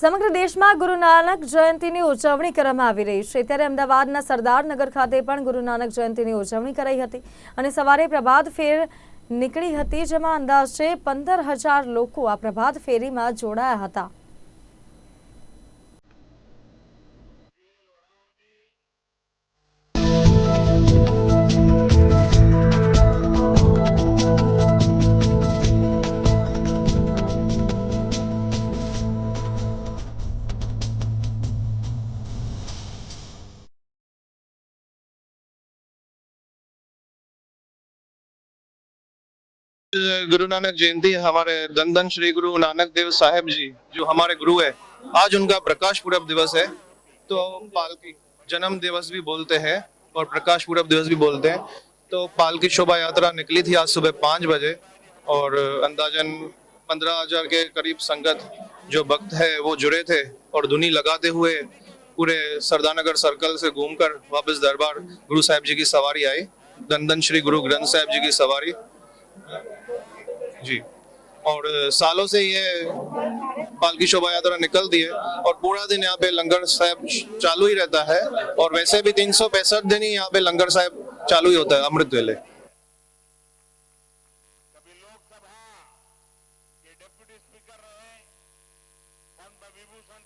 સમગ્ર દેશમાં ગુરુ નાનક જયંતિની ઉજવણી કરવામાં આવી રહી છે. ત્યારે અમદાવાદના સરદારનગર ખાતે પણ ગુરુ નાનક જયંતિની ઉજવણી કરાઈ હતી અને સવારે પ્રભાત ફેર નીકળી હતી, જેમાં અંદાજે પંદર હજાર લોકો આ પ્રભાત ફેરીમાં જોડાયા હતા. गुरु नानक जयंती हमारे धन धन श्री गुरु नानक देव साहेब जी, जो हमारे गुरु है। आज उनका प्रकाश पूरब दिवस है। तो पालकी जन्म दिवस भी बोलते हैं और प्रकाश पूरब दिवस भी बोलते हैं। तो पालकी शोभा यात्रा निकली थी आज सुबह पाँच बजे और अंदाजन पंद्रह हज़ार के करीब संगत जो भक्त है, वो जुड़े थे और धुनी लगाते हुए पूरे सरदानगर सर्कल से घूमकर वापस दरबार गुरु साहिब जी की सवारी आई। धन धन श्री गुरु ग्रंथ साहिब जी की सवारी। जी। और सालों से ये पालकी शोभा यात्रा निकल दी है और पूरा दिन यहाँ पे लंगर साहब चालू ही रहता है और वैसे भी तीन सौ पैंसठ दिन ही यहाँ पे लंगर साहब चालू ही होता है अमृत वेले। विभूषण